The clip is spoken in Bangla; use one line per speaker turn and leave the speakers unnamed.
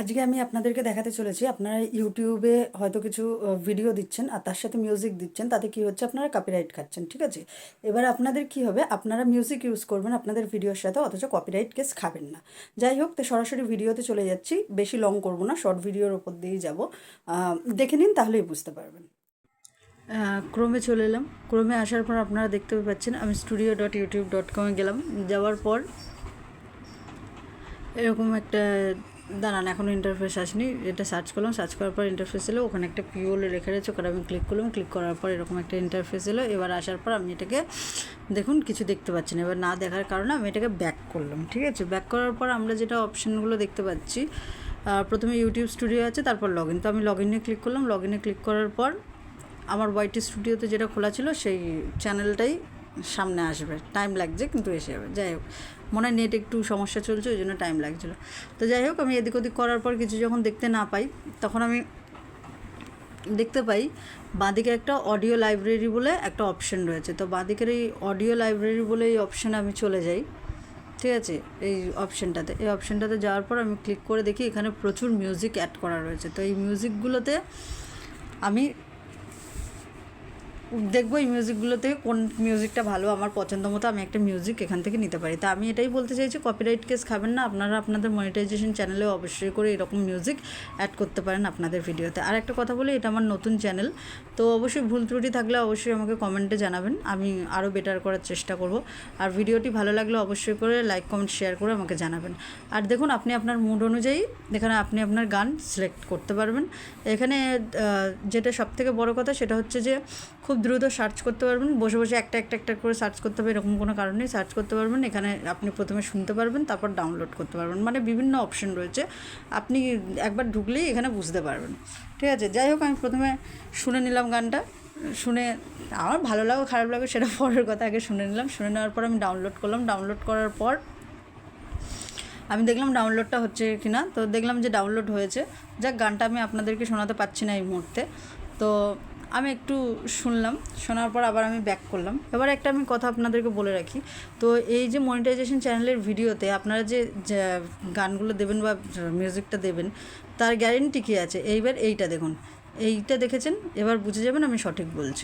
আজকে আমি আপনাদেরকে দেখাতে চলেছি, আপনারা ইউটিউবে হয়তো কিছু ভিডিও দিচ্ছেন আর তার সাথে মিউজিক দিচ্ছেন, তাতে কি হচ্ছে আপনারা কপিরাইট খাচ্ছেন, ঠিক আছে? এবার আপনাদের কি হবে, আপনারা মিউজিক ইউজ করবেন আপনাদের ভিডিওর সাথে, অথচ কপিরাইট কেস খাবেন না। যাই হোক, তো সরাসরি ভিডিওতে চলে যাচ্ছি, বেশি লং করব না শর্ট ভিডিওর ওপর দিয়েই যাব। দেখে নিন, তাহলেই বুঝতে পারবেন। ক্রমে চলে এলাম। ক্রমে আসার পর আপনারা দেখতে পাচ্ছেন, আমি স্টুডিও ডট ইউটিউব ডট কমে গেলাম। যাওয়ার পর এরকম একটা, দাঁড়ান এখনও ইন্টারফেস আসেনি। এটা সার্চ করলাম সার্চ করার পর ইন্টারফেস এলো, ওখানে একটা পি বলে রেখে রয়েছে ওখানে আমি ক্লিক করলাম ক্লিক করার পর এরকম একটা ইন্টারফেস এলো। এবার আসার পর আমি এটাকে, দেখুন, কিছু দেখতে পাচ্ছি না। এবার না দেখার কারণে আমি এটাকে ব্যাক করলাম, ঠিক আছে? ব্যাক করার পর আমরা যেটা অপশানগুলো দেখতে পাচ্ছি প্রথমে ইউটিউব স্টুডিও আছে, তারপর লগ ইন তো আমি লগ ইনে ক্লিক করলাম লগ ইনে ক্লিক করার পর আমার ওয়াইটি স্টুডিওতে যেটা খোলা ছিল, সেই চ্যানেলটাই সামনে আসবে। টাইম লাগছে, কিন্তু এসে যাবে। যাই হোক, মনে হয় নেট একটু সমস্যা চলছে, ওই জন্য টাইম লাগছিল। তো যাই হোক, আমি এদিক ওদিক করার পর কিছু যখন দেখতে না পাই, তখন আমি দেখতে পাই, বাঁদিকে একটা অডিও লাইব্রেরি বলে একটা অপশন রয়েছে। তো বাঁদিকের এই অডিও লাইব্রেরি বলে এই অপশানে আমি চলে যাই। ঠিক আছে? এই অপশানটাতে এই অপশানটাতে যাওয়ার পর আমি ক্লিক করে দেখি, এখানে প্রচুর মিউজিক অ্যাড করা রয়েছে। তো এই মিউজিকগুলোতে আমি দেখব এই মিউজিকগুলো থেকে কোন মিউজিকটা ভালো, আমার পছন্দ মতো আমি একটা মিউজিক এখান থেকে নিতে পারি। তা আমি এটাই বলতে চাইছি কপিরাইট কেস খাবেন না, আপনারা আপনাদের মনিটাইজেশন চ্যানেলে অবশ্যই করে এরকম মিউজিক অ্যাড করতে পারেন আপনাদের ভিডিওতে আর একটা কথা বলি, এটা আমার নতুন চ্যানেল তো অবশ্যই ভুল ত্রুটি থাকলে অবশ্যই আমাকে কমেন্টে জানাবেন, আমি আরও বেটার করার চেষ্টা করব। আর ভিডিওটি ভালো লাগলে অবশ্যই করে লাইক কমেন্ট শেয়ার করে আমাকে জানাবেন। আর দেখুন, আপনি আপনার মুড অনুযায়ী, এখানে আপনি আপনার গান সিলেক্ট করতে পারবেন। এখানে যেটা সবথেকে বড় কথা সেটা হচ্ছে যে, খুব দ্রুত সার্চ করতে পারবেন। বসে বসে একটা একটা একটা করে সার্চ করতে হবে, এরকম কোনো কারণ সার্চ করতে পারবেন, এখানে আপনি প্রথমে শুনতে পারবেন, তারপর ডাউনলোড করতে পারবেন। মানে বিভিন্ন অপশন রয়েছে। আপনি একবার ঢুকলেই এখানে বুঝতে পারবেন। ঠিক আছে? যাই হোক, আমি প্রথমে শুনে নিলাম গানটা। শুনে আমার ভালো লাগে, খারাপ লাগে সেটা পরের কথা আগে শুনে নিলাম। শুনে নেওয়ার পর আমি ডাউনলোড করলাম। ডাউনলোড করার পর আমি দেখলাম ডাউনলোডটা হচ্ছে কি না তো দেখলাম যে ডাউনলোড হয়েছে। যাক, গানটা আমি আপনাদেরকে শোনাতে পারছি না এই মুহূর্তে। তো আমি একটু শুনলাম, শোনার পর আবার আমি ব্যাক করলাম। এবার একটা আমি কথা আপনাদেরকে বলে রাখি। তো এই যে মনিটাইজেশন চ্যানেলের ভিডিওতে আপনারা যে গানগুলো দেবেন বা মিউজিকটা দেবেন, তার গ্যারেন্টি কী আছে? এইবার এইটা দেখুন। এইটা দেখেছেন? এবার বুঝে যাবেন আমি সঠিক বলছি।